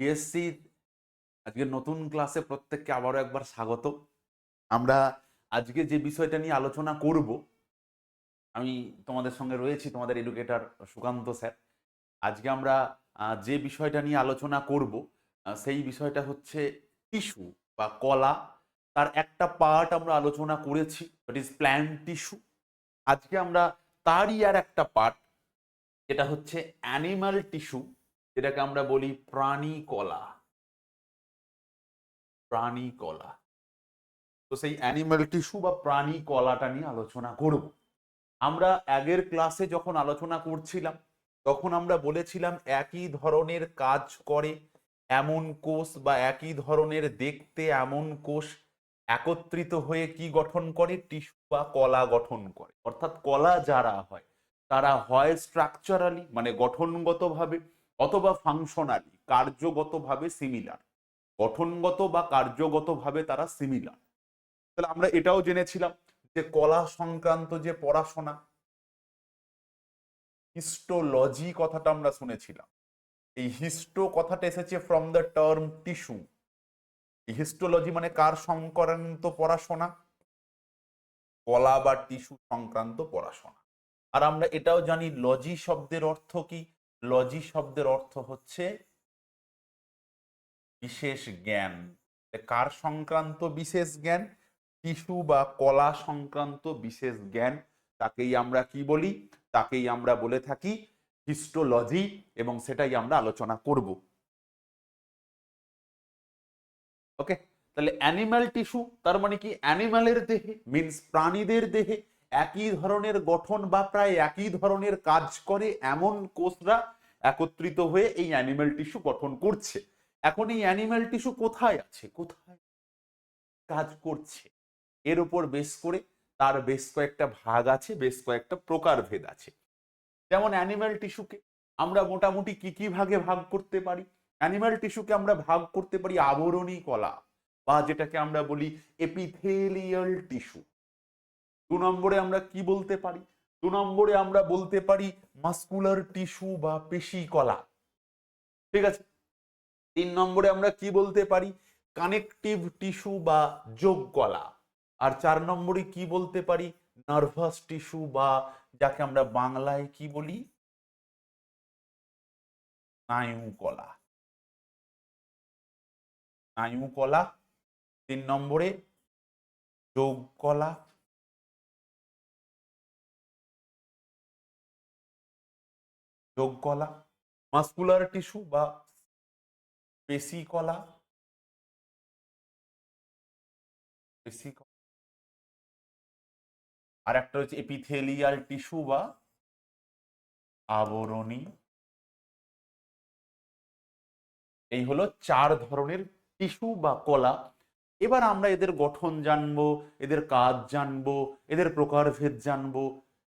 PSC আজকে নতুন ক্লাসে প্রত্যেককে আবারও একবার স্বাগত আমরা আজকে যে বিষয়টা নিয়ে আলোচনা করব, আমি তোমাদের সঙ্গে রয়েছি, তোমাদের এডুকেটর সুকান্ত স্যার। আজকে আমরা যে বিষয়টা নিয়ে আলোচনা করব সেই বিষয়টা হচ্ছে টিস্যু বা কলা। তার একটা পার্ট আমরা আলোচনা করেছি দ্যাট ইজ প্ল্যান্ট টিস্যু আজকে আমরা তারই আর একটা পার্ট যেটা হচ্ছে অ্যানিমাল টিস্যু যেটাকে আমরা বলি প্রাণী কলা। প্রাণী কলা। তো সেই অ্যানিমাল টিস্যু বা প্রাণী কলাটা নিয়ে আলোচনা করব। আমরা আগের ক্লাসে যখন আলোচনা করছিলাম, তখন আমরা বলেছিলাম একই ধরনের কাজ করে, এমন কোষ বা একই ধরনের দেখতে এমন কোষ একত্রিত হয়ে কি গঠন করে? টিস্যু বা কলা গঠন করে। অর্থাৎ কলা যারা হয়, তারা হয় স্ট্রাকচারালি মানে গঠনগতভাবে অথবা ফাংশনালি কার্যগতভাবে সিমিলার গঠনগত বা কার্যগতভাবে তারা সিমিলার তাহলে আমরা এটাও জেনেছিলাম যে কলা সংক্রান্ত যে পড়াশোনা হিস্টোলজি কথাটা আমরা শুনেছিলাম। এই হিস্টো কথাটা এসেছে from the term tissue histology মানে কার সংক্রান্ত পড়াশোনা? কলা বা টিস্যু সংক্রান্ত পড়াশোনা। আর আমরা এটাও জানি লজি শব্দের অর্থ কি? লজি শব্দের অর্থ হচ্ছে বিশেষ জ্ঞান। কার সংক্রান্ত বিশেষ জ্ঞান? টিস্যু বা কলা সংক্রান্ত বিশেষ জ্ঞান। তাকেই আমরা কি বলি? তাকেই আমরা বলে থাকি হিস্টোলজি এবং সেটাই আমরা আলোচনা করব। ওকে? তাহলে অ্যানিম্যাল টিস্যু, তার মানে কি? অ্যানিম্যালের দেহে মিন্স প্রাণীদের দেহে একই ধরনের গঠন বা প্রায় একই ধরনের কাজ করে এমন কোষরা একত্রিত হয়ে এই অ্যানিম্যাল টিস্যু গঠন করছে। এখন এই অ্যানিম্যাল টিস্যু কোথায় আছে? কোথায় কাজ করছে? এর উপর বেশ করে তার বেশ কয়েকটা ভাগ আছে, বেশ কয়েকটা প্রকারভেদ আছে। যেমন অ্যানিম্যাল টিস্যুকে আমরা মোটামুটি কি কি ভাগে ভাগ করতে পারি? অ্যানিম্যাল টিস্যুকে আমরা ভাগ করতে পারি আবরণী কলা বা যেটাকে আমরা বলি এপিথেলিয়াল টিস্যু। দু নম্বরে আমরা কি বলতে পারি? দু নম্বরে আমরা বলতে পারি মাস্কুলার টিস্যু বা পেশি কলা। ঠিক আছে? তিন নম্বরে আমরা কি বলতে পারি? কানেকটিভ টিস্যু বা যোগ কলা। আর চার নম্বরে কি বলতে পারি? নার্ভাস টিস্যু বা যাকে আমরা বাংলায় কি বলি? স্নায়ু কলা। স্নায়ু কলা। তিন নম্বরে যোগ কলা। যোগ কলা মাস্কুলার টিস্যু বা পেশি কলা আর একটা হচ্ছে এপিথেলিয়াল টিস্যু বা আবরণী। এই হলো চার ধরনের টিস্যু বা কলা। এবার আমরা এদের গঠন জানব, এদের কাজ জানব, এদের প্রকারভেদ জানব।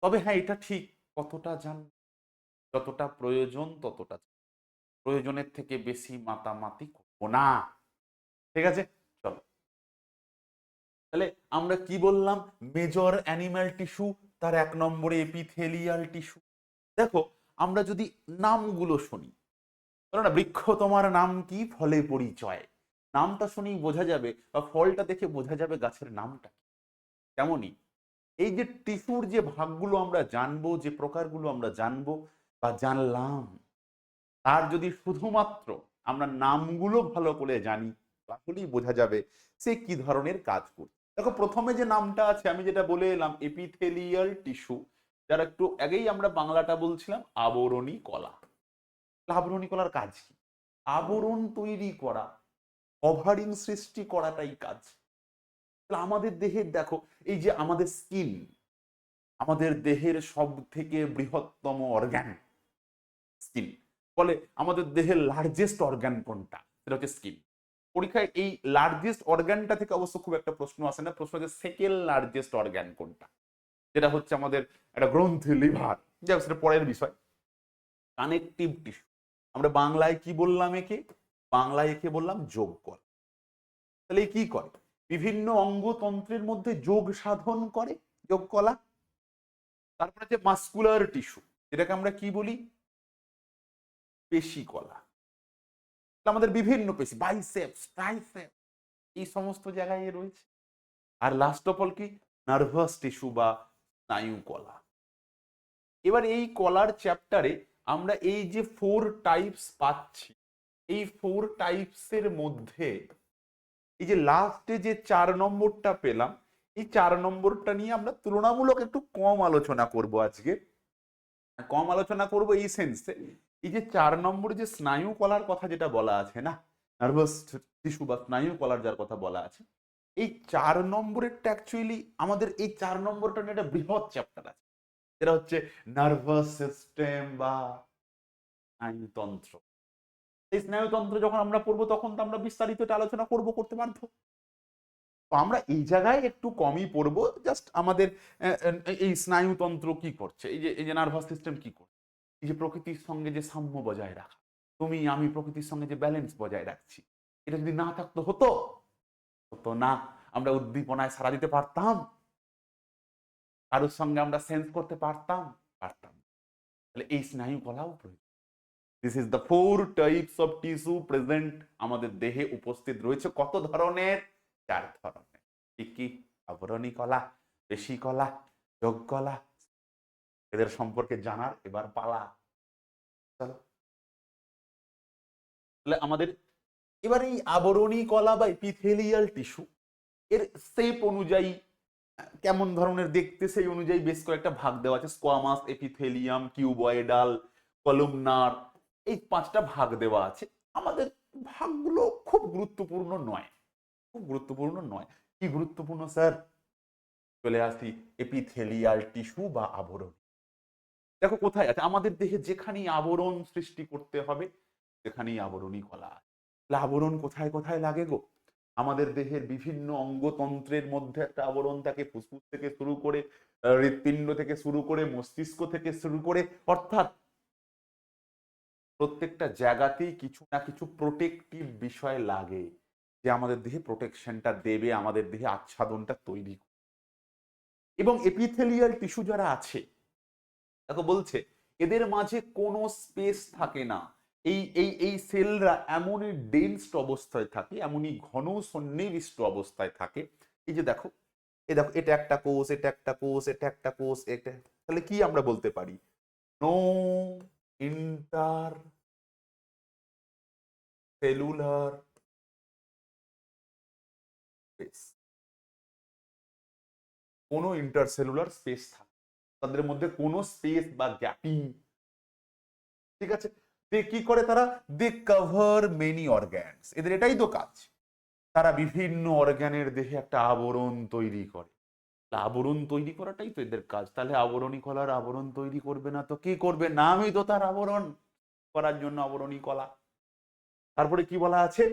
তবে হ্যাঁ এটা ঠিক কতটা জান যতটা প্রয়োজন ততটা প্রয়োজনের থেকে বেশি মাতামাতি করব না। ঠিক আছে? চলো। তাহলে আমরা কি বললাম? মেজর অ্যানিম্যাল টিস্যু, তার এক নম্বরে এপিথেলিয়াল টিস্যু। দেখো, আমরা যদি নামগুলো শুনি, ধরো না, বৃক্ষ তোমার নাম কি? ফলে পরিচয়। নামটা শুনেই বোঝা যাবে, বা ফলটা দেখে বোঝা যাবে গাছের নামটা তেমনই এই যে টিস্যুর যে ভাগগুলো আমরা জানব, যে প্রকারগুলো আমরা জানব বা জানলাম। তার যদি শুধুমাত্র আমরা নামগুলো ভালো করে জানি, তাহলেই বোঝা যাবে সে কি ধরনের কাজ করছে। দেখো, প্রথমে যে নামটা আছে, আমি যেটা বলে এলাম এপিথেলিয়াল টিস্যু যারা একটু আগেই আমরা বাংলাটা বলছিলাম, আবরণী কলা। আবরণী কলার কাজ কি? আবরণ তৈরি করা কভারিং সৃষ্টি করাটাই কাজ। আমাদের দেহের, দেখো, এই যে আমাদের স্কিন আমাদের দেহের সব থেকে বৃহত্তম অর্গান স্কিন বলে আমাদের দেহের লার্জেস্ট অর্গান কোনটা? সেটা হচ্ছে স্কিন পরীক্ষায় এই লার্জেস্ট অর্গানটা থেকে অবশ্য খুব একটা প্রশ্ন আসে না। প্রশ্ন হচ্ছে সেকেন্ড লার্জেস্ট অর্গান কোনটা? যেটা হচ্ছে আমাদের একটা গ্রন্থি, লিভার। যাই সেটা পরের বিষয়। কানেকটিভ টিস্যু আমরা বাংলায় কি বললাম একে? বাংলায় একে বললাম যোগ কর। তাহলে কি করে? বিভিন্ন অঙ্গতন্ত্রের মধ্যে যোগ সাধন করে যোগ কলা তারপরে যে মাস্কুলার টিস্যু এটাকে আমরা কি বলি? পেশি কলা আমাদের বিভিন্ন পেশি বাইসেপস ট্রাইসেপস এই সমস্ত জায়গায় রয়েছে। আর লাস্ট অফ অল কি? নার্ভাস টিস্যু বা স্নায়ু কলা। এবার এই কলার চ্যাপ্টারে আমরা এই যে ফোর টাইপস পাচ্ছি, এই ফোর টাইপসের মধ্যে এই যে লাস্টে যে চার নম্বরটা পেলাম, এই চার নম্বরটা নিয়ে আমরা তুলনামূলক একটু কম আলোচনা করব আজকে। কম আলোচনা করব এই সেন্সে এই যে চার নম্বর যে স্নায়ু কলার কথা যেটা বলা আছে না নার্ভাস টিস্যু বা স্নায়ু কলার যার কথা বলা আছে, এই চার নম্বরেরটা অ্যাকচুয়ালি আমাদের এই চার নম্বরটা নিয়ে একটা বৃহৎ চ্যাপ্টার আছে। যেটা হচ্ছে নার্ভাস সিস্টেম বা স্নায়ুতন্ত্র। এই স্নায়ুতন্ত্র যখন আমরা পড়ব, তখন তো আমরা বিস্তারিত এটা আলোচনা করব, করতে বাধ্য। তো আমরা এই জায়গায় একটু কমই পড়ব জাস্ট আমাদের এই স্নায়ুতন্ত্র কি করছে, এই যে এই যে নার্ভাস সিস্টেম কি করছে। যে প্রকৃতির সঙ্গে যে সাম্য বজায় রাখা, তুমি, আমি প্রকৃতির সঙ্গে যে ব্যালেন্স বজায় রাখছি, এটা যদি না থাকতো হতো হতো না। আমরা উদ্দীপনায় সারা দিতে পারতাম, কারোর সঙ্গে আমরা সেন্স করতে পারতাম পারতাম তাহলে এই স্নায়ু কলাও প্রয়োজন। This is the four types of tissue present আমাদের দেহে উপস্থিত রয়েছে। কত ধরনের? চার ধরনের। কি কি? আবরণী কলা, পেশি কলা, যোগ কলা এদের সম্পর্কে জানার এবার পালা। তাহলে আমাদের এবার এই আবরণী কলা বা এপিথেলিয়াল টিস্যু এর সেপ অনুযায়ী, কেমন ধরনের দেখতে সেই অনুযায়ী বেশ কয়েকটা ভাগ দেওয়া আছে। স্কোয়ামাস এপিথেলিয়াম কিউবয়েডাল কলুমনার এই পাঁচটা ভাগ দেওয়া আছে। আমাদের ভাগগুলো খুব গুরুত্বপূর্ণ নয়। খুব গুরুত্বপূর্ণ নয়। কি গুরুত্বপূর্ণ, স্যার? চলে আসি এপিথেলিয়াল টিস্যু বা আবরণ। দেখো কোথায় আছে? আমাদের দেহে যেখানেই আবরণ সৃষ্টি করতে হবে, সেখানেই আবরণী কলা আছে। আবরণ কোথায় কোথায় লাগে গো? আমাদের দেহের বিভিন্ন অঙ্গতন্ত্রের মধ্যে একটা আবরণ থাকে, ফুসফুস থেকে শুরু করে হৃৎপিণ্ড থেকে শুরু করে, মস্তিষ্ক থেকে শুরু করে, অর্থাৎ প্রত্যেকটা জায়গাতেই কিছু না কিছু প্রোটেক্টিভ বিষয় লাগে, যে আমাদের দেহে প্রোটেকশনটা দেবে, আমাদের দেহে আচ্ছাদনটা তৈরি। এবং এপিথেলিয়াল টিস্যু যারা আছে দেখো বলছে, এদের মাঝে কোনো স্পেস থাকে না। এই এই এই সেলরা এমনই ডেন্সড অবস্থায় থাকে, এমনই ঘন সন্নিবিষ্ট অবস্থায় থাকে। এই যে দেখো, এই দেখো, এটা একটা কোষ এটা একটা কোষ এটা একটা কোষ এটা, তাহলে কি আমরা বলতে পারি? নো ইন্টার সেলুলার স্পেস কোনো ইন্টারসেলুলার স্পেস থাকে তাদের মধ্যে কোনো স্পেস বা গ্যাপিং ঠিক আছে? দে কি করে তারা? দে কভার মেনি অর্গ্যানস এদের এটাই তো কাজ। তারা বিভিন্ন অর্গ্যানের দেহে একটা আবরণ তৈরি করে। আবরণ তৈরি করাটাই তো এদের কাজ। তাহলে আবরণী কলার আবরণ তৈরি করবে না তো কি করবে? নামই তো তার আবরণ। করার জন্য আবরণী কলা। তারপরে কি বলা আছে?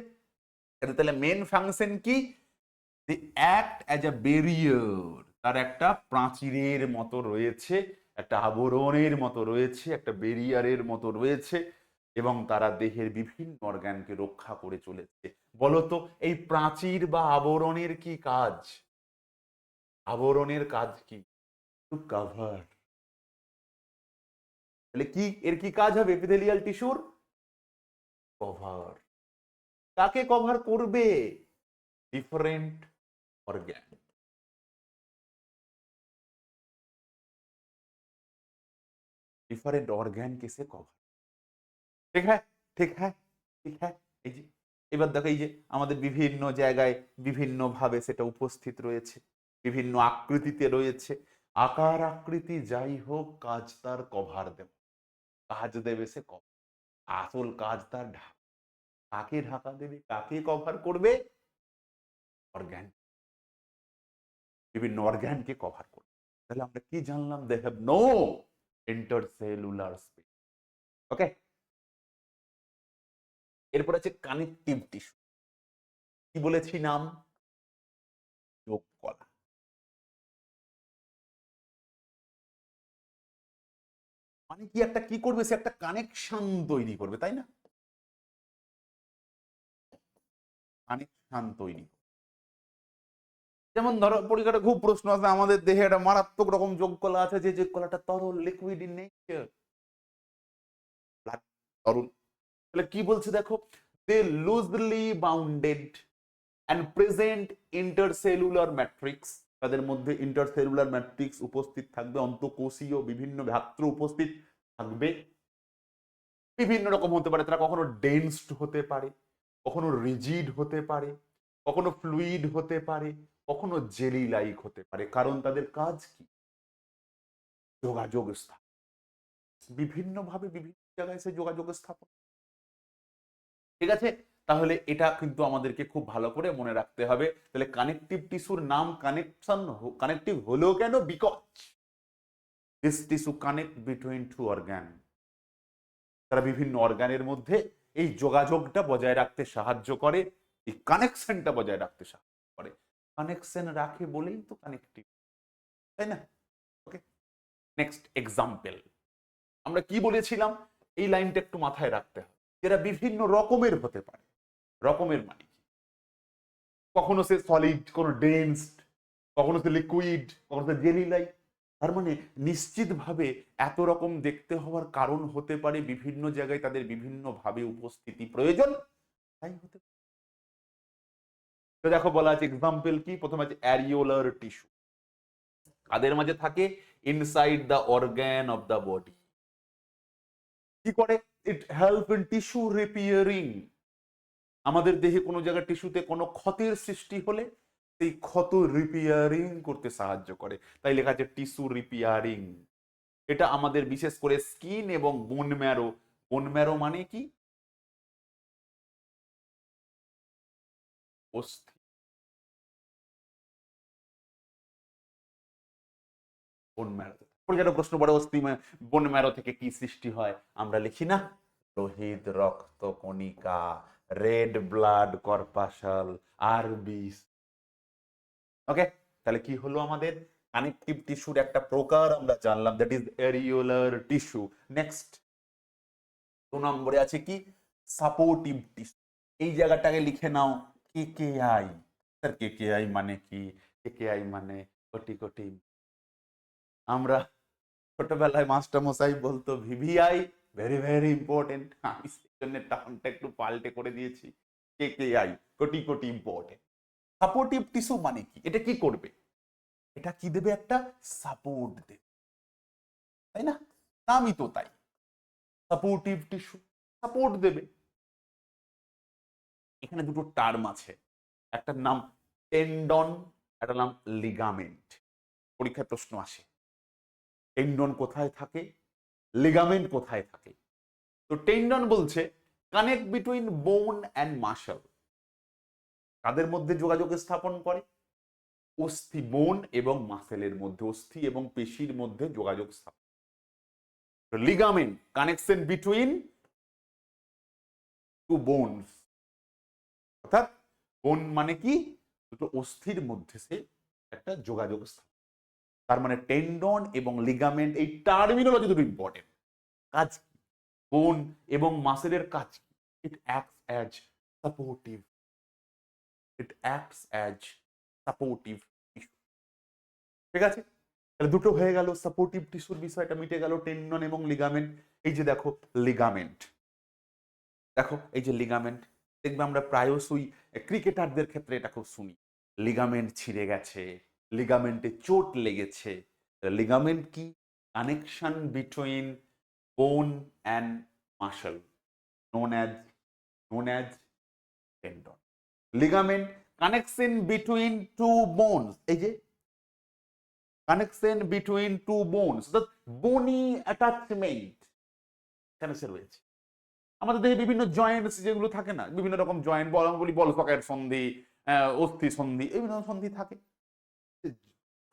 এটা তাহলে মেন ফাংশন কি? They act as a barrier তার একটা প্রাচীরের মতো রয়েছে, একটা আবরণের মতো রয়েছে, একটা বেরিয়ারের মতো রয়েছে এবং তারা দেহের বিভিন্ন অর্গানকে রক্ষা করে চলেছে। বলতো, এই প্রাচীর বা আবরণের কি কাজ? আবরণের কাজ কি? টু কভার তাহলে কি, এর কি কাজ হবে? এপিথেলিয়াল টিস্যুর কভার কাকে কভার করবে? ডিফারেন্ট অর্গ্যান डिफरेंट ऑर्गन के से कवर ঠিক হ্যাঁ ঠিক হ্যাঁ ঠিক হ্যাঁ এই যে এবার দেখো এই যে আমাদের বিভিন্ন জায়গায় বিভিন্ন ভাবে সেটা উপস্থিত রয়েছে বিভিন্ন আকৃতিতে রয়েছে আকার আকৃতি যাই হোক কাজ তার কভার দেবে কাজ দেবে সে কভার আসল কাজ তার ঢাকা কাকে ঢাকা দেবে কাকে কভার করবে অর্গ্যান বিভিন্ন অর্গ্যানকে কভার করবে তাহলে আমরা কি জানলাম they have no intercellular space okay এরপর আছে কানেকটিভ টিস্যু কি বলেছি নাম? যোগ কলা। মানে কি একটা কি করবে? সে একটা কানেকশন তৈরি করবে, তাই না? কানেকশন তৈরি। যেমন ধরো পরীক্ষাটা খুব প্রশ্ন আছে, আমাদের দেহে একটা মারাত্মক রকম যোগ কলা আছে, যে যোগ কলাটা তরল লিকুইড ইন নেচার তরল। তাহলে কি বলছে দেখো? They loosely bounded and present intercellular matrix তাদের মধ্যে ইন্টারসেলুলার ম্যাট্রিক্স উপস্থিত থাকবে, অন্তঃকোষীয় বিভিন্ন ভাত্র উপস্থিত থাকবে। বিভিন্ন রকম হতে পারে, তারা কখনো ডেন্সড হতে পারে, কখনো রিজিড হতে পারে, কখনো ফ্লুইড হতে পারে। কখনো জেলি লাইক হতে পারে। কারণ তাদের কাজ কি? যোগাযোগ স্থাপন। বিভিন্নভাবে বিভিন্ন জায়গায় সে যোগাযোগ স্থাপন। ঠিক আছে? তাহলে এটা কিন্তু আমাদেরকে খুব ভালো করে মনে রাখতে হবে। তাহলে কানেকটিভ টিস্যুর নাম কানেকশন কানেকটিভ হলো কেন? Because this tissue connect between two organ তারা বিভিন্ন অর্গানের মধ্যে এই যোগাযোগটা বজায় রাখতে সাহায্য করে, এই কানেকশনটা বজায় রাখতে সাহায্য কানেকশন রাখে বলেই তো কানেকটিভ তাই না? ওকে নেক্সট এক্সাম্পল আমরা কি বলেছিলাম? এই লাইনটা একটু মাথায় রাখতে হবে। এরা বিভিন্ন রকমের হতে পারে। রকমের মানে কি? কখনো সে সলিড কোনো ডেন্সড কখনো সে লিকুইড কখনো সে জেলি লাইক তার মানে নিশ্চিতভাবে এত রকম দেখতে হওয়ার কারণ হতে পারে বিভিন্ন জায়গায় তাদের বিভিন্ন ভাবে উপস্থিতি প্রয়োজন। তাই হতে পারে। তো দেখো বলা আছে এক্সাম্পল কি? প্রথমে আছে অ্যারিওলার টিস্যু কাদের মাঝে থাকে? Inside the organ of the body কি করে? It help in tissue repairing আমাদের দেহে কোনো জায়গায় টিস্যুতে কোনো ক্ষতির সৃষ্টি হলে সেই ক্ষত রিপেয়ারিং করতে সাহায্য করে। তাই লেখা আছে টিস্যু রিপেয়ারিং এটা আমাদের বিশেষ করে স্কিন এবং বোন ম্যারো বোন ম্যারো মানে কি? অস্থি। বোন ম্যারো যেন প্রশ্ন পড়ে অস্থি বোন ম্যারো থেকে কি সৃষ্টি হয়? আমরা লিখি না। লোহিত রক্ত কণিকা, রেড ব্লাড কর্পাসাল আরবিস। ওকে? তাহলে কি হলো আমাদের? কানেকটিভ টিস্যুর একটা প্রকার আমরা জানলাম that is areolar tissue next দু নম্বরে আছে কি? সাপোর্টিভ টিস্যু এই জায়গাটাকে লিখে নাও K K I sir K K I মানে কি? কে কে আই মানে কোটি কোটি আমরা ছোটবেলায় মাস্টার মশাই বলতো, ভিভিআই ভেরি ভেরি ইম্পর্টেন্ট আমি সেই জন্য একটু পাল্টে করে দিয়েছি। কে কে আই কোটি কোটি ইম্পর্টেন্ট সাপোর্টিভ টিস্যু মানে কি? এটা কি করবে? এটা কি দেবে একটা? সাপোর্ট দেবে। তাই না? নামই তো তাই। সাপোর্টিভ টিস্যু সাপোর্ট দেবে। এখানে দুটো টার্ম আছে। একটার নাম টেন্ডন একটা নাম লিগামেন্ট পরীক্ষায় প্রশ্ন আসে। টেন্ডন কোথায় থাকে? লিগামেন্ট কোথায় থাকে? তো টেন্ডন বলছে connect between bone and muscle কাদের মধ্যে যোগাযোগ স্থাপন করে? অস্থি বোন এবং মাসেলের মধ্যে, অস্থি এবং পেশির মধ্যে যোগাযোগ স্থাপন ligament connection between two bones অর্থাৎ বোন মানে কি? দুটো অস্থির মধ্যে সে একটা যোগাযোগ স্থাপন তার মানে টেন্ডন এবং লিগামেন্ট এই টার্মিনোলজি দুটো ইম্পর্টেন্ট কাজ কি? বোন এবং মাসেলের কাজ কি? It acts as supportive it acts as supportive ঠিক আছে? তাহলে দুটো হয়ে গেল সাপোর্টিভ টিস্যুর বিষয়টা মিটে গেল, টেন্ডন এবং লিগামেন্ট এই যে দেখো লিগামেন্ট দেখো, এই যে লিগামেন্ট দেখবে আমরা প্রায়শই ক্রিকেটারদের ক্ষেত্রে এটা খুব শুনি। লিগামেন্ট ছিঁড়ে গেছে। লিগামেন্টে চোট লেগেছে। লিগামেন্ট কি? Connection between bone and muscle known as known as tendon. Ligament, connection between two bones, এই যে connection between two bones bony attachment সে রয়েছে আমাদের দেহে বিভিন্ন জয়েন্টস যেগুলো থাকে না, বিভিন্ন রকম জয়েন্ট বল বলি সকের সন্ধি অস্থি সন্ধি বিভিন্ন সন্ধি থাকে।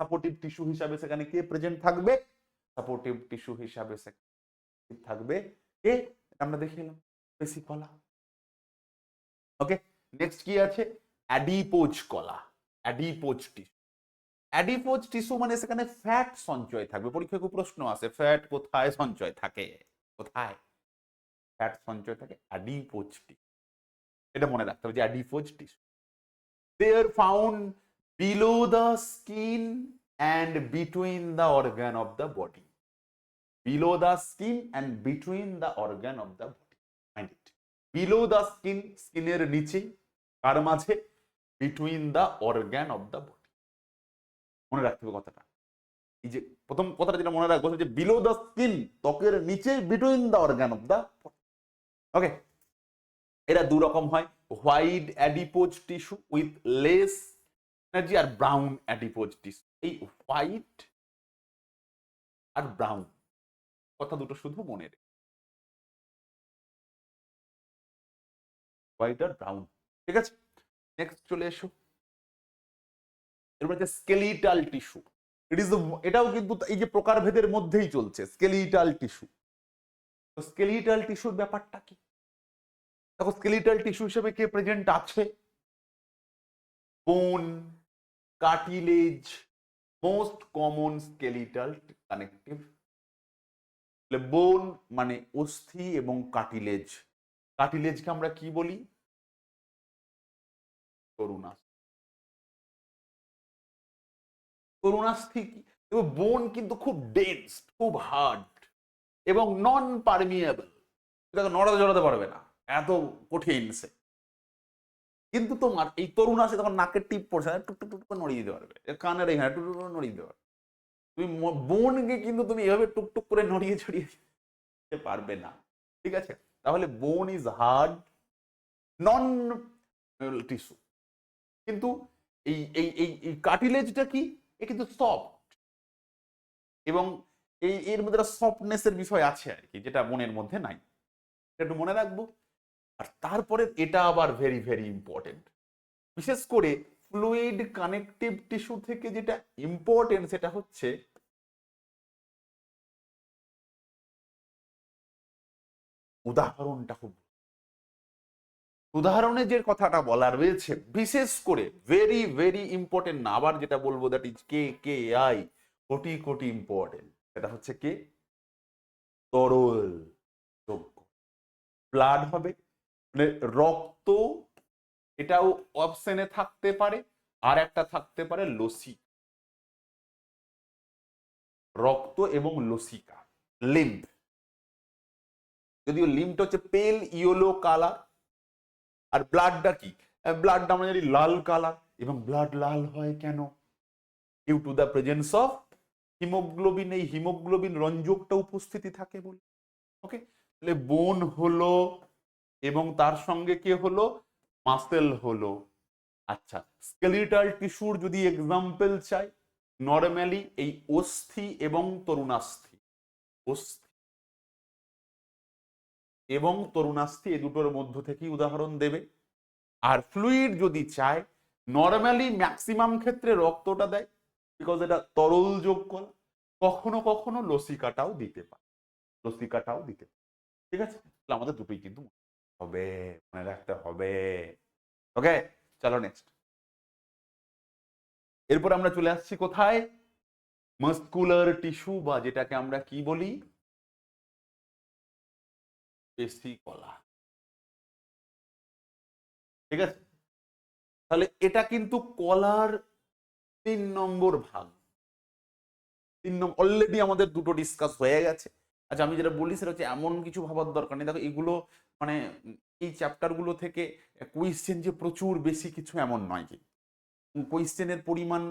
সাপোর্টিভ টিস্যু হিসাবে সেখানে কে প্রেজেন্ট থাকবে? সাপোর্টিভ টিস্যু হিসাবে সেখানে থাকবে কে? আমরা দেখে এলাম পেশি কলা ওকে নেক্সট কি আছে? অ্যাডিপোজ কলা অ্যাডিপোজ টিস্যু অ্যাডিপোজ টিস্যু মানে সেখানে ফ্যাট সঞ্চয় থাকবে। পরীক্ষায় খুব প্রশ্ন আসে ফ্যাট কোথায় সঞ্চয় থাকে? কোথায়? ফ্যাট সঞ্চয় থাকে অ্যাডিপোজ টিস্যু এটা মনে রাখতে হবে যে adipose tissue they are found below the skin and between the organ of the body below the skin and between the organ of the body. Mind it. Below the skin স্কিনের নিচে, কার মাঝে? Between the organ of the body মনে রাখতে হবে কথাটা। এই যে প্রথম কথাটা যেটা মনে রাখব, যে বিলো দ্য স্কিন ত্বকের নিচে between the organ of the body okay এরা দু রকম হয়। White adipose tissue with less energy R brown adipose tissue এই হোয়াইট আর ব্রাউন কথা দুটো শুধু মনে রেখে। হোয়াইট আর ব্রাউন ঠিক আছে? নেক্সট চলে এসো। এরপর স্কেলিটাল টিস্যু ইট ইজ এটাও কিন্তু এই যে প্রকারভেদের মধ্যেই চলছে স্কেলিটাল টিস্যু তো স্কেলিটাল টিস্যুর ব্যাপারটা কি? দেখো স্কেলিটাল টিস্যু হিসেবে কে প্রেজেন্ট আছে? Bone cartilage most common skeletal connective bone মানে অস্থি এবং কার্টিলেজ কার্টিলেজকে আমরা কি বলি? করুণা করুণাস্থি বোন কিন্তু খুব ডেন্স খুব হার্ড এবং নন পারমিয়েবল এটাকে নড়াতে জড়াতে পারবে না, এত কঠিন সে। কিন্তু তোমার এই তরুণাশি তখন নাকের টিপ পড়ছে টুক টুক করে নড়িয়ে দিতে পারবে। কানের এখানে টুক করে নড়িয়ে দিতে পারবে। তুমি বোনকে কিন্তু তুমি এভাবে টুকটুক করে নড়িয়ে ছড়িয়ে পারবে না। ঠিক আছে? তাহলে বোন ইজ হার্ড নন টিস্যু কিন্তু এই এই এই এই কি? এ কিন্তু সফট। এবং এই, এর মধ্যে একটা সফটনেসের বিষয় আছে আর কি, যেটা মনের মধ্যে নাই। একটু মনে রাখব। আর তারপরে এটা আবার ভেরি ভেরি ইম্পর্টেন্ট বিশেষ করে ফ্লুইড কানেকটিভ টিস্যু থেকে যেটা ইম্পর্টেন্ট সেটা হচ্ছে উদাহরণটা খুব উদাহরণে যে কথাটা বলা রয়েছে, বিশেষ করে ভেরি ভেরি ইম্পর্টেন্ট না আবার যেটা বলব that is K K I কোটি কোটি ইম্পর্টেন্ট সেটা হচ্ছে কে? তরল যোগ্য ব্লাড হবে? মানে রক্ত এটাও অপশনে থাকতে পারে, আর একটা থাকতে পারে লসি রক্ত এবং লসিকা লিম্ব যদিও লিম্বটা হচ্ছে পেল ইয়েলো কালার আর ব্লাডটা কি? ব্লাডটা আমরা জানি লাল কালার এবং ব্লাড লাল হয় কেন? Due to the presence of haemoglobin এই হিমোগ্লোবিন রঞ্জকটা উপস্থিতি থাকে বলে। ওকে তাহলে বোন হলো এবং তার সঙ্গে কে হলো? মাসেল হলো। আচ্ছা স্কেলিটাল টিস্যুর যদি এক্সাম্পল চাই নর্মালি এই অস্থি এবং তরুণাস্থি, অস্থি এবং তরুণাস্থি এই দুটোর মধ্য থেকেই উদাহরণ দেবে। আর ফ্লুইড যদি চায় নর্মালি ম্যাক্সিমাম ক্ষেত্রে রক্তটা দেয় বিকজ এটা তরল যোগ করা, কখনো কখনো লসিকাটাও দিতে পারে। লসিকাটাও দিতে পারে। ঠিক আছে? তাহলে আমাদের দুটোই কিন্তু হবে, মনে রাখতে হবে। ওকে চলো নেক্সট এরপর আমরা চলে আসছি কোথায়? মাস্কুলার টিস্যু বা যেটাকে আমরা কি বলি? পেশি কলা ঠিক আছে? তাহলে এটা কিন্তু কলার তিন নম্বর ভাগ। তিন নম্বর অলরেডি আমাদের দুটো ডিসকাস হয়ে গেছে। আচ্ছা আমি যেটা বলি সেটা হচ্ছে এমন কিছু ভাবার দরকার নেই। দেখো, এগুলো মানে এই চ্যাপ্টারগুলো থেকে কোয়েশ্চেন যে প্রচুর, বেশি কিছু এমন নয় যে কোয়েশ্চেনের পরিমাণ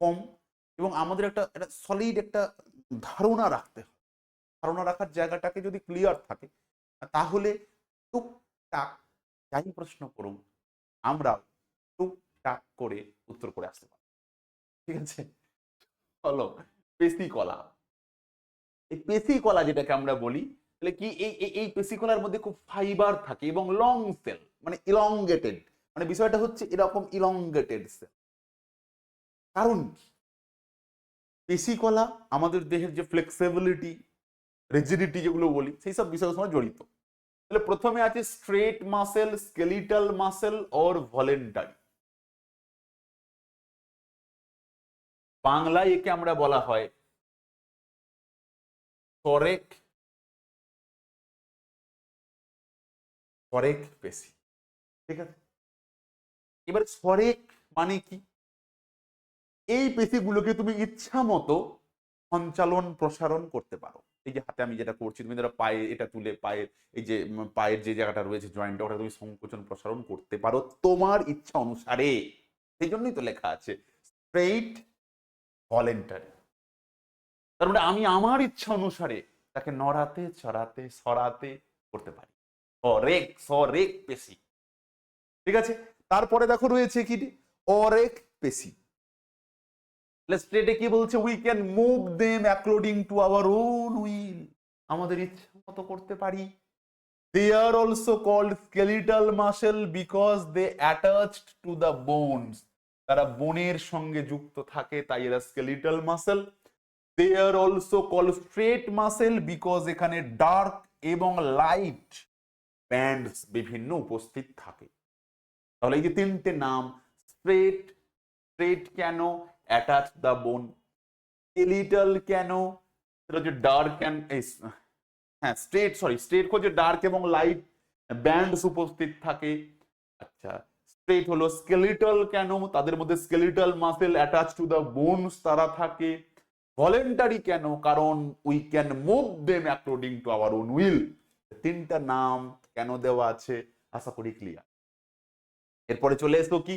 কম এবং আমাদের একটা একটা সলিড একটা ধারণা রাখতে হয় ধারণা রাখার জায়গাটাকে যদি ক্লিয়ার থাকে, তাহলে টুকটাক যাই প্রশ্ন করুন আমরা টুকটাক করে উত্তর করে আসতে পারি ঠিক আছে? হলো পেশি কলা এই পেশি কলা যেটাকে আমরা বলি তাহলে কি এই, এই- এই মধ্যে খুব ফাইবার থাকে এবং লং সেল মানে ইলংগেটেড মানে বিষয়টা হচ্ছে এরকম ইলংগেটেড সেল কারণ কি? পেশি কলা আমাদের দেহের যে ফ্লেক্সিবিলিটি রিজিডিটি যেগুলো বলি, সেই সব বিষয়ের সঙ্গে জড়িত। তাহলে প্রথমে আছে straight muscle skeletal muscle or voluntary বাংলায় একে আমরা বলা হয় সরেক সরেক পেশি ঠিক আছে? এবার সরেক মানে কি? এই পেশিগুলোকে তুমি ইচ্ছা মতো সঞ্চালন প্রসারণ করতে পারো। এই যে হাতে আমি যেটা করছি, তুমি ধরো পায়ে এটা তুলে পায়ের এই যে পায়ের যে জায়গাটা রয়েছে জয়েন্টটা ওটা তুমি সংকোচন প্রসারণ করতে পারো তোমার ইচ্ছা অনুসারে। সেই জন্যই তো লেখা আছে স্ট্রেইট ভলেন্টারি তার মানে আমি আমার ইচ্ছা অনুসারে তাকে নড়াতে, চড়াতে, সরাতে করতে পারি। সরেক সরেক পেশি। ঠিক আছে? তারপরে দেখো রয়েছে কি? অরেক পেশি। স্ট্রেটে কি বলছে? We can move them according to our own will আমাদের ইচ্ছা মতো করতে পারি। They are also called skeletal muscle because they attached to the bones তারা বোনের সঙ্গে যুক্ত থাকে, তাই এরা skeletal muscle they are also call straight muscle because এখানে ডার্ক এবং লাইট ব্যান্ডস বিভিন্ন উপস্থিত থাকে। তাহলে এই যে তিনটে নাম, স্ট্রেট স্ট্রেট কেন, অ্যাটাচ দ্য বোন স্কেলিটাল কেন, সেটা হচ্ছে ডার্ক অ্যান্ড হ্যাঁ স্ট্রেট, সরি, স্ট্রেট হচ্ছে ডার্ক এবং লাইট, ব্যান্ডস উপস্থিত থাকে। আচ্ছা স্ট্রেট হলো স্কেলিটাল কেন, তাদের মধ্যে skeletal muscle attach to the bones তারা থাকে। ভলেন্টারি কেন, কারণ we can move them according to our own will. তিনটা নাম কেন দেওয়া আছে? আশা করি ক্লিয়ার এরপরে চলে এসো কি?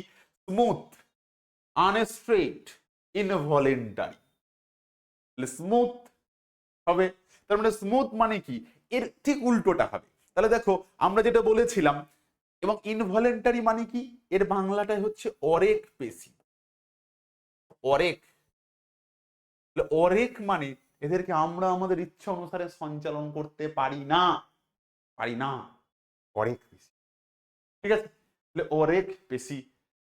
স্মুথ আনস্ট্রেট ইনভলেন্টারি স্মুথ হবে, তার মানে স্মুথ মানে কি? এর ঠিক উল্টোটা হবে। তাহলে দেখো, আমরা যেটা বলেছিলাম, এবং ইনভলেন্টারি মানে কি? এর বাংলাটাই হচ্ছে অরেক পেশি। অরেক। অরেক মানে এদেরকে আমরা আমাদের ইচ্ছা অনুসারে সঞ্চালন করতে পারি না। পারি না। অরেক পেশি ঠিক আছে? তাহলে অরেক পেশি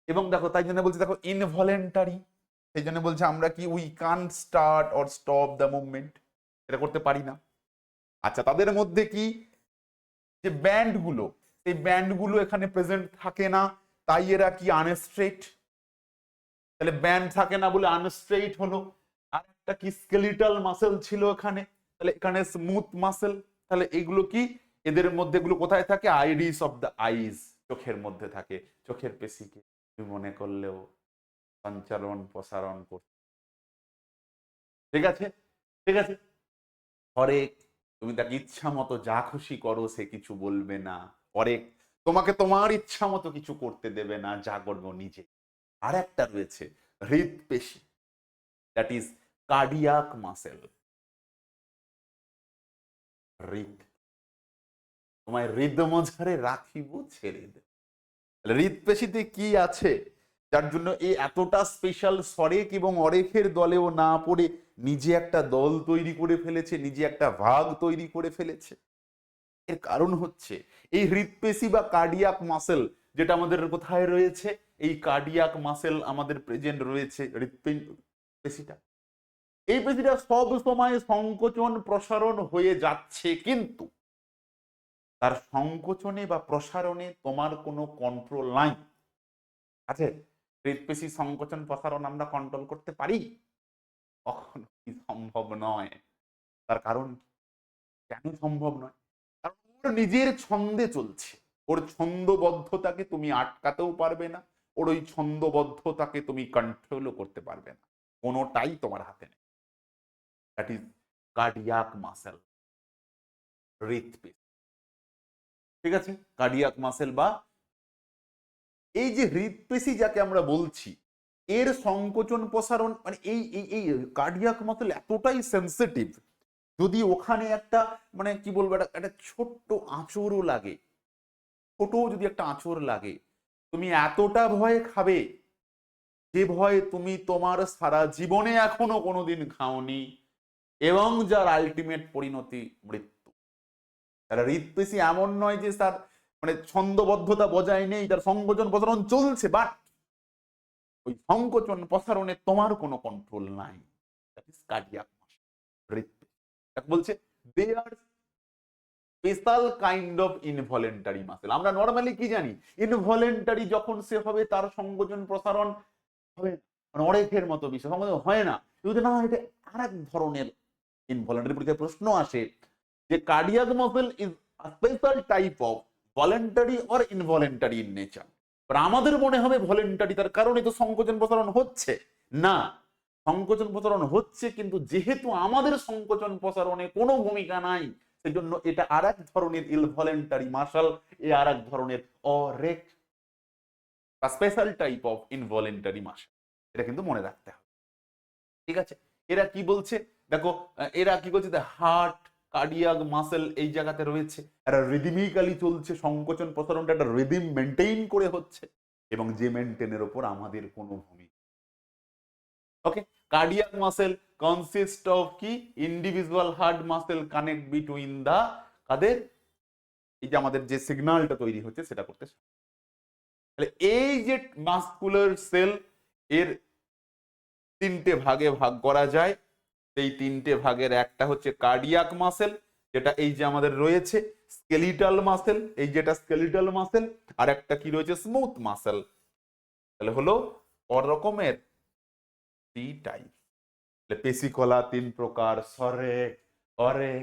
এবং দেখো, তাই জন্য বলছি, দেখো ইনভলেন্টারি সেই জন্য বলছে আমরা কি we can start or stop the movement এটা করতে পারি না। আচ্ছা তাদের মধ্যে কি, যে ব্যান্ডগুলো সেই ব্যান্ডগুলো এখানে প্রেজেন্ট থাকে না, তাই এরা কি আনস্ট্রেট তাহলে ব্যান্ড থাকে না বলে আনস্ট্রেট হলো। আর একটা কি স্কেলিটাল মাসেল ছিল এখানে, তাহলে এখানে স্মুথ মাসেল তাহলে এগুলো কি এদের মধ্যে এগুলো কোথায় থাকে? আইরিস অফ দ্য আইজ চোখের মধ্যে থাকে। চোখের পেশিকে তুমি মনে করলেও সঞ্চালন প্রসারণ করতে ঠিক আছে? ঠিক আছে? হরেক তুমি তাকে ইচ্ছা মতো যা খুশি করো, সে কিছু বলবে না। হরেক তোমাকে তোমার ইচ্ছা মতো কিছু করতে দেবে না যা করব নিজে। আর একটা রয়েছে, হৃদ হৃদপেশি দ্যাট ইজ কার্ডিয়াক মাসেল হৃদ তোমায় হৃদমঝারে রাখিব, ছেড়ে দে। হৃদপেশিতে কি আছে? যার জন্য এই এতটা স্পেশাল সরেক এবং অরেখের দলেও না পড়ে নিজে একটা দল তৈরি করে ফেলেছে, নিজে একটা ভাগ তৈরি করে ফেলেছে। এর কারণ হচ্ছে, এই হৃদপেশি বা কার্ডিয়াক মাসেল যেটা আমাদের কোথায় রয়েছে, এই কার্ডিয়াক মাসেল আমাদের প্রেজেন্ট রয়েছে হৃদপেশিটা এই পেশিটা সব সময় সংকোচন প্রসারণ হয়ে যাচ্ছে কিন্তু তার সংকোচনে বা প্রসারণে তোমার কোনো কন্ট্রোল নাই। আছে? হৃদপেশি সংকোচন, প্রসারণ আমরা কন্ট্রোল করতে পারি? কখনো কি সম্ভব নয়? তার কারণ কেন সম্ভব নয়? কারণ ওর নিজের ছন্দে চলছে। ওর ছন্দবদ্ধতাকে তুমি আটকাতেও পারবে না। ওর ওই ছন্দবদ্ধতাকে তুমি কন্ট্রোলও করতে পারবে না। কোনোটাই তোমার হাতে নেই। দ্যাট ইজ কার্ডিয়াক মাসেল হৃদপেশি ঠিক আছে? কার্ডিয়াক মাসেল বা এই যে হৃদপেশি যাকে আমরা বলছি, এর সংকোচন প্রসারণ মানে এই এই এই কার্ডিয়াক মাসেল এতটাই সেন্সিটিভ যদি ওখানে একটা মানে কি বলব, একটা একটা ছোট্ট আঁচড়ও লাগে ছোট যদি একটা আঁচড় লাগে, তুমি এতটা ভয় খাবে যে ভয় তুমি তোমার সারা জীবনে এখনও কোনোদিন খাওনি এবং যার আলটিমেট পরিণতি মৃত্যু। তার হৃদপেশি এমন নয় যে তার মানে ছন্দবদ্ধতা বজায় নেই, তার সংকোচন প্রসারণ চলছে বাট ওই সংকোচন প্রসারণে তোমার কোনো কন্ট্রোল নাই। দ্যাট ইজ কার্ডিয়াক হৃদপেশি বলছে they are special kind of involuntary muscle আমরা নর্মালি কি জানি? ইনভলেন্টারি যখন সে হবে, তার সংকোচন প্রসারণ হবে মানে অরেখের মতো বিষয়, সংকোচন হয় না। যদি না এটা আর এক ধরনের ইনভলেন্টারি পরীক্ষায় প্রশ্ন আসে। যে cardiac muscle is special type of voluntary or involuntary in nature আমাদের মনে হবে ভলেন্টারি তার কারণে তো সংকোচন প্রসারণ হচ্ছে। না, সংকোচন প্রসারণ হচ্ছে কিন্তু যেহেতু আমাদের সংকোচন প্রসারণে কোনো ভূমিকা নাই, সেজন্য এটা আর এক ধরনের ইনভলেন্টারি মার্শাল এ আর এক ধরনের অরেক বা special type of involuntary muscle এটা কিন্তু মনে রাখতে হবে। ঠিক আছে? এরা কি বলছে? দেখো, এরা কি বলছে? হার্ট কার্ডিয়াক মাসেল এই জায়গাতে রয়েছে। এরা রিদিমিক্যালি চলছে সংকোচন প্রসারণটা, একটা রিদিম মেনটেইন করে হচ্ছে এবং যে মেনটেনের ওপর আমাদের কোনো ভূমিকা okay cardiac muscle consist of কি? Individual heart muscle connect between the কাদের? এই যে আমাদের যে সিগন্যালটা তৈরি হচ্ছে সেটা করতে তাহলে এই যে মাসকুলার সেল এর তিনটে ভাগে ভাগ করা যায়। সেই তিনটে ভাগের একটা হচ্ছে কার্ডিয়াক মাসেল যেটা এই যে আমাদের রয়েছে স্কেলিটাল মাসেল এই যেটা স্কেলিটাল মাসেল আর একটা কি রয়েছে স্মুথ মাসেল তাহলে হলো ক রকমের থ্রি টাইপ পেশিকলা তিন প্রকার সরে অরে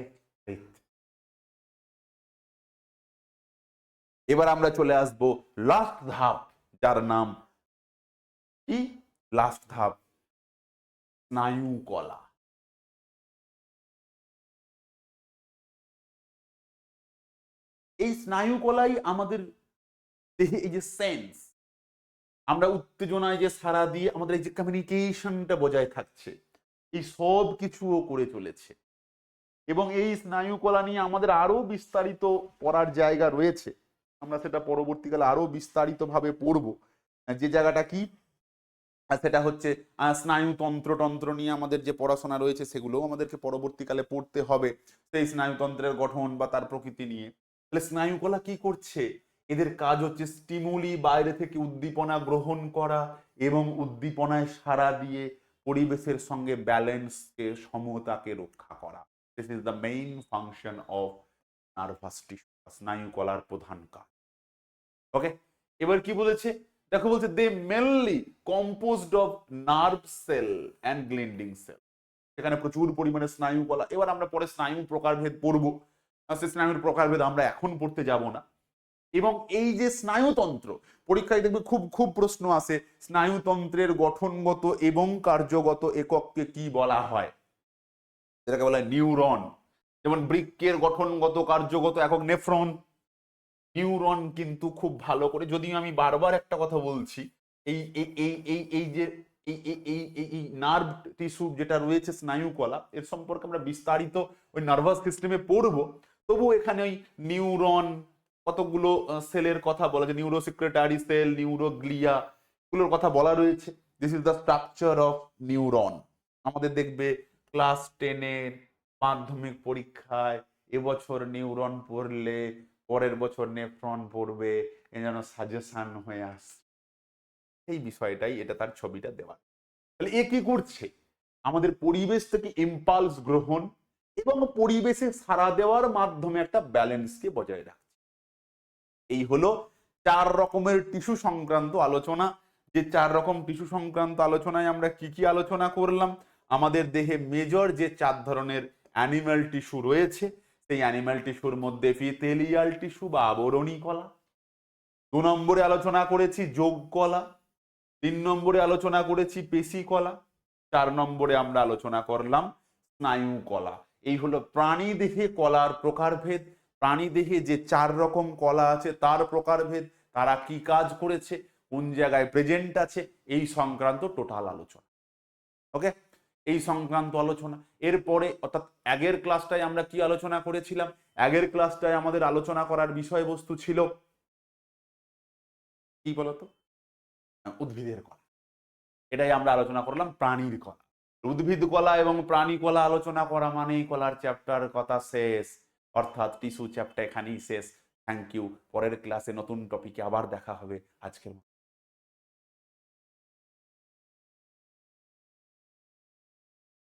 এবার আমরা চলে আসব লাস্ট ধাপ, যার নাম কি? লাস্ট ধাপ স্নায়ু কলা এই স্নায়ু কলাই আমাদের দেহে এই যে সেন্স আমরা উত্তেজনায় যে সারা দিয়ে আমাদের এই যে কমিউনিকেশনটা বজায় থাকছে, এই সব কিছুও করে চলেছে। এবং এই স্নায়ু কলা নিয়ে আমাদের আরও বিস্তারিত পড়ার জায়গা রয়েছে। আমরা সেটা পরবর্তীকালে আরও বিস্তারিতভাবে পড়ব। যে জায়গাটা কি? সেটা হচ্ছে স্নায়ুতন্ত্র তন্ত্র নিয়ে আমাদের যে পড়াশোনা রয়েছে, সেগুলোও আমাদেরকে পরবর্তীকালে পড়তে হবে। সেই স্নায়ুতন্ত্রের গঠন বা তার প্রকৃতি নিয়ে। তাহলে স্নায়ুকলা কি করছে? এদের কাজ হচ্ছে স্টিমুলি বাইরে থেকে উদ্দীপনা গ্রহণ করা এবং উদ্দীপনায় সাড়া দিয়ে পরিবেশের সঙ্গে ব্যালেন্সকে সমতাকে রক্ষা করা। This is the main function of nervous tissue স্নায়ুকলার প্রধান কাজ। ওকে এবার কি বলেছে? দেখো বলছে they mainly composed of nerve cell and gliding cell সেখানে প্রচুর পরিমাণে স্নায়ুকলা। এবার আমরা পরে স্নায়ু প্রকারভেদ পড়ব। স্নায়ুর প্রকারভেদ আমরা এখন পড়তে যাব না। এবং এই যে স্নায়ুতন্ত্র, পরীক্ষায় দেখবে খুব খুব প্রশ্ন আসে, স্নায়ুতন্ত্রের গঠনগত এবং কার্যগত একককে কি বলা হয়? যেটাকে বলা হয় নিউরন। যেমন বৃক্ষের গঠনগত, কার্যগত একক নেফ্রন। নিউরন কিন্তু খুব ভালো করে, যদিও আমি বারবার একটা কথা বলছি, এই এই এই এই যে এই এই এই নার্ভ টিস্যু যেটা রয়েছে স্নায়ুকলা, এর সম্পর্কে আমরা বিস্তারিত ওই নার্ভাস সিস্টেমে পড়ব। তবু এখানে ওই নিউরন কতগুলো সেলের কথা বলা যায়। নিউরোসিক্রেটারি সেল, নিউরোগ্লিয়া গুলোর কথা বলা রয়েছে। This is the structure of neuron আমাদের দেখবে ক্লাস টেনের মাধ্যমিক পরীক্ষায় এবছর নিউরন পড়লে পরের বছর নেফ্রন পড়বে, এ যেন সাজেশান হয়ে আস। এই বিষয়টাই এটা তার ছবিটা দেওয়া। তাহলে এ কি করছে? আমাদের পরিবেশ থেকে ইম্পালস গ্রহণ এবং পরিবেশে সাড়া দেওয়ার মাধ্যমে একটা ব্যালেন্সকে বজায় রাখছে। এই হলো চার রকমের টিস্যু সংক্রান্ত আলোচনা। যে চার রকম টিস্যু সংক্রান্ত আলোচনায় আমরা কি কি আলোচনা করলাম? আমাদের দেহে মেজর যে চার ধরনের অ্যানিম্যাল টিস্যু রয়েছে, সেই অ্যানিম্যাল টিস্যুর মধ্যে ফিথেলিয়াল টিস্যু বা আবরণী কলা। দু নম্বরে আলোচনা করেছি যোগ কলা। তিন নম্বরে আলোচনা করেছি পেশি কলা। চার নম্বরে আমরা আলোচনা করলাম স্নায়ু কলা। এই হলো প্রাণী দেহে কলার প্রকারভেদ। প্রাণী দেহে যে চার রকম কলা আছে, তার প্রকারভেদ, তারা কি কাজ করেছে, কোন জায়গায় প্রেজেন্ট আছে, এই সংক্রান্ত টোটাল আলোচনা। ওকে এই সংক্রান্ত আলোচনা। এরপরে অর্থাৎ আগের ক্লাসটায় আমরা কি আলোচনা করেছিলাম? আগের ক্লাসটায় আমাদের আলোচনা করার বিষয়বস্তু ছিল কি বলতো? উদ্ভিদের কলা। এটাই আমরা আলোচনা করলাম প্রাণীর কলা। উদ্ভিদ কলা এবং প্রাণী কলা আলোচনা করা মানেই কলার চ্যাপ্টার কথা শেষ। অর্থাৎ টিস্যু চ্যাপ্টার এখানেই শেষ। থ্যাংক ইউ পরের ক্লাসে নতুন টপিকে আবার দেখা হবে। আজকের